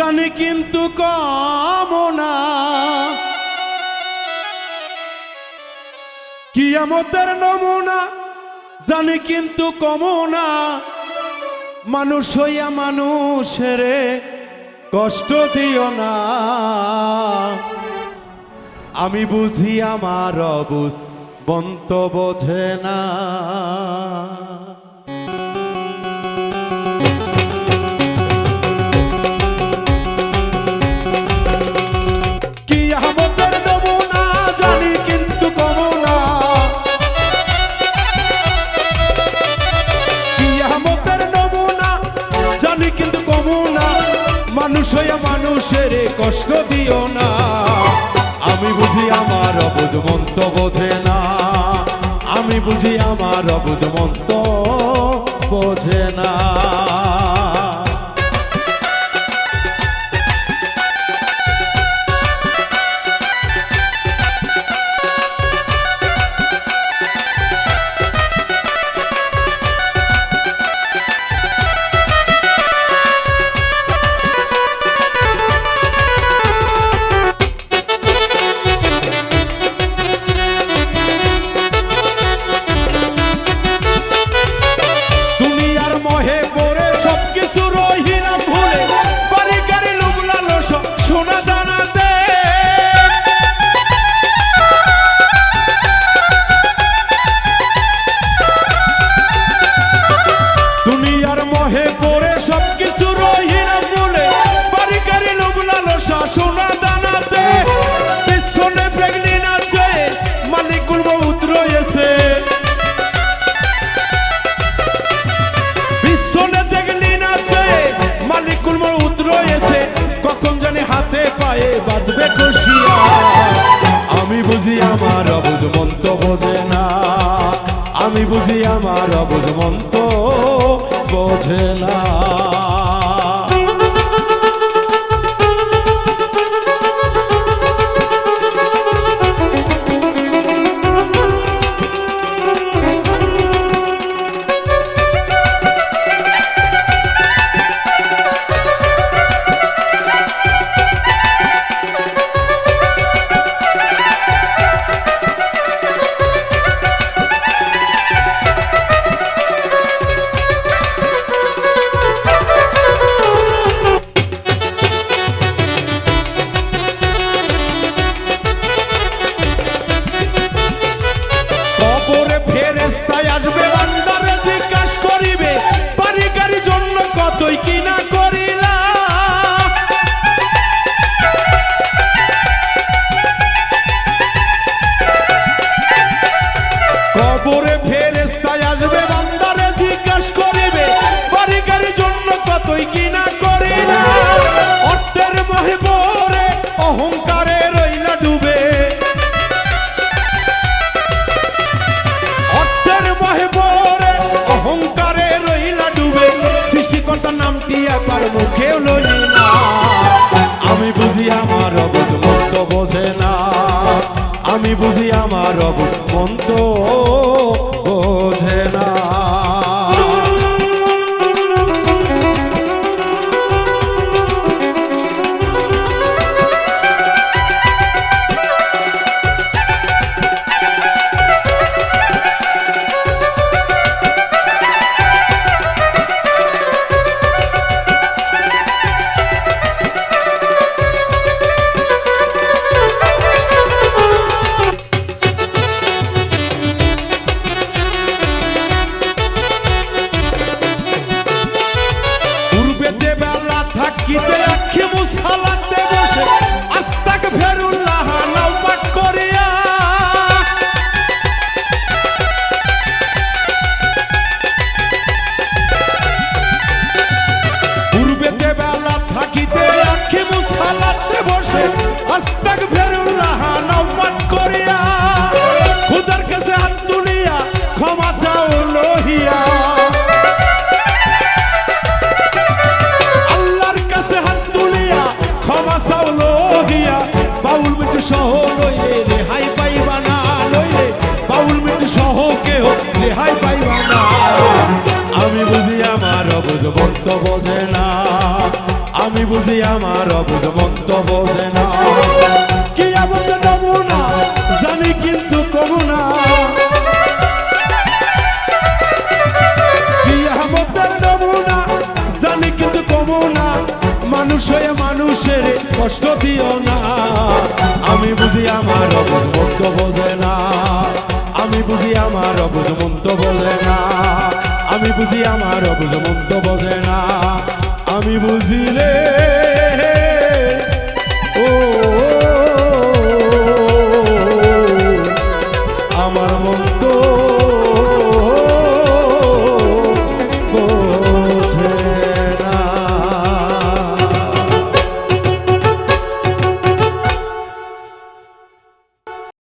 জানি কিন্তু কামনা। কিয়ামতের নমুনা জানি কিন্তু কমনা। মানুষ হইয়া মানুষের কষ্ট দিও না। আমি বুঝি আমার অবুঝ বন্ত বোঝে না। জানি কিন্তু কমু না। মানুষ হইয়া মানুষের কষ্ট দিও না। আমি বুঝি আমার অবুধ মন্ত বোঝে না। আমি বুঝি আমার অবুধ মন্ত বোঝে না। মৌত রয়েছে কখন জানি হাতে পায়ে বাঁধবে খুশিয়া? আমি বুঝি আমার অবুজ মন্ত বোঝে না। আমি বুঝি আমার অবুজ মন্ত বোঝে না। সৃষ্টিকর্তার নামটি একবার মুখেও লইলি না। আমি বুঝি আমার অবুধ মন্ত বোঝে না। আমি বুঝি আমার অবুধ মন্ত সহ লইলে রেহাই পাইবা না লইলে বাউল মিট সহ কেহ রেহাই পাইবা না। আমি বুঝি আমার অবুজ বন্ত বোঝে না। আমি বুঝি আমার অবুজ মন্ত বোঝে না। মানুষের কষ্ট দিও না। আমি বুঝি আমার অবুঝ মন্ত বোঝে না। আমি বুঝি আমার অবুঝ মন্ত বোঝে না। আমি বুঝি আমার অবুঝ মন্ত বোঝে না। আমি বুঝি রে